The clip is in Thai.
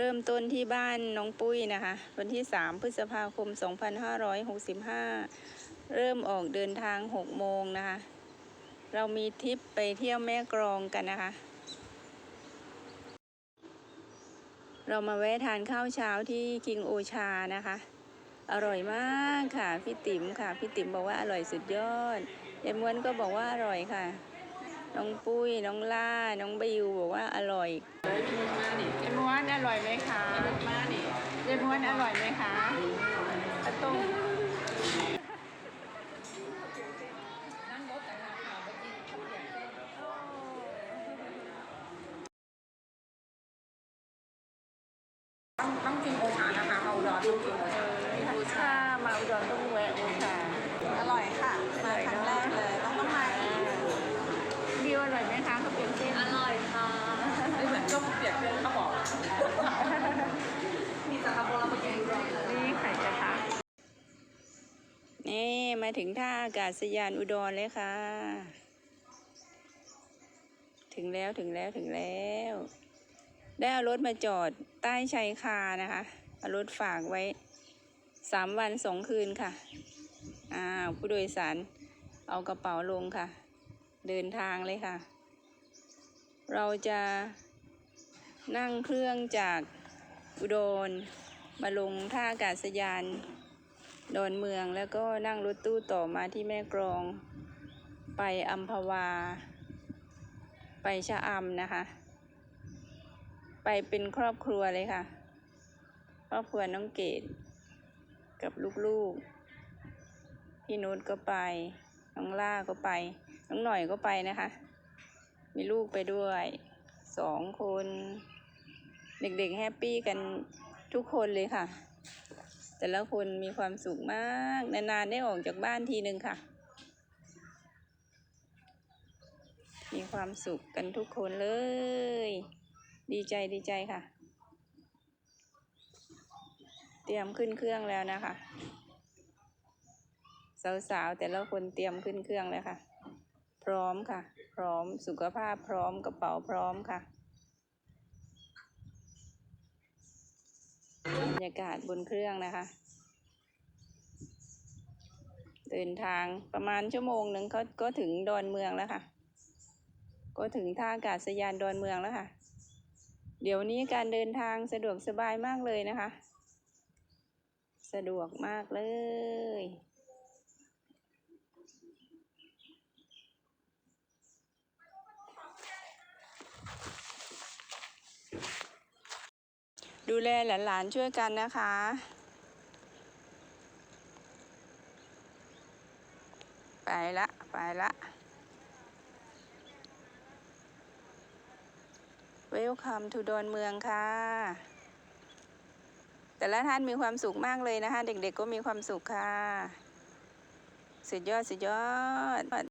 เริ่มต้นที่บ้านน้องปุ้ยนะคะ วันที่ 3 พฤษภาคม 2565 เริ่มออกเดินทาง 6 โมงนะคะ เรามีทริปไปเที่ยวแม่กรองกันนะคะ เรามาแวะทานข้าวเช้าที่คิงโอชานะคะ อร่อยมากค่ะ พี่ติ๋มค่ะ พี่ติ๋มบอกว่าอร่อยสุดยอดยายม้วนก็บอกว่าอร่อยค่ะ น้องปุ้ย น้องล่า น้องบิวบอกว่าอร่อยยายม้วนอร่อยไหมคะยายม้วนอร่อยไหมคะข้าวต้มต้องต้องกินโอชานะคะมาอุดรต้องกินโอชาถ้ามาอุดรต้องแวะโอชาอร่อยค่ะมาครั้งแรกเลย ต้องต้องมาอีก บิวอร่อยไหมคะข้าวเปียกเส้น อร่อยค่ะไม่เหมือนก็เปียกเป็นเขาบอกมีจากคาโบราณมากินด้วย นี่ไข่กระทะนี่ มาถึงท่าอากาศยานอุดรเลยค่ะ ถึงแล้วถึงแล้วถึงแล้ว ได้เอารถมาจอดใต้ชายคานะคะ เอารถฝากไว้สามวันสองคืนค่ะอ้าวผู้โดยสารเอากระเป๋าลงค่ะ เดินทางเลยค่ะ เราจะนั่งเครื่องจากอุดรมาลงท่าอากาศยาน ดอนเมืองแล้วก็นั่งรถตู้ต่อมาที่แม่กรอง ไปอัมพวา ไปชะอำนะคะ ไปเป็นครอบครัวเลยค่ะ ครอบครัวน้องเกดกับลูกๆ พี่นุชก็ไป น้องล่าก็ไป น้องหน่อยก็ไปนะคะ มีลูกไปด้วยสองคน เด็กๆแฮปปี้กันทุกคนเลยค่ะ แต่ละคนมีความสุขมาก นานๆได้ออกจากบ้านทีหนึ่งค่ะ มีความสุขกันทุกคนเลย ดีใจดีใจค่ะ เตรียมขึ้นเครื่องแล้วนะคะ สาวๆแต่ละคนเตรียมขึ้นเครื่องแล้วค่ะ พร้อมค่ะ พร้อมสุขภาพพร้อมกระเป๋าพร้อมค่ะ บร รยากาศบนเครื่องนะคะ เดินทางประมาณชั่วโมงหนึ่งก็ก็ถึงดอนเมืองแล้วค่ะ ก็ถึงท่าอากาศยานดอนเมืองแล้วค่ะ เดี๋ยวนี้การเดินทางสะดวกสบายมากเลยนะคะ สะดวกมากเลย ดูแลหลานๆช่วยกันนะคะ ไปละ ไปละเวลคัมทูดอนเมืองค่ะ แต่ละท่านมีความสุขมากเลยนะคะ เด็กๆก็มีความสุขค่ะ สุดยอด สุดยอด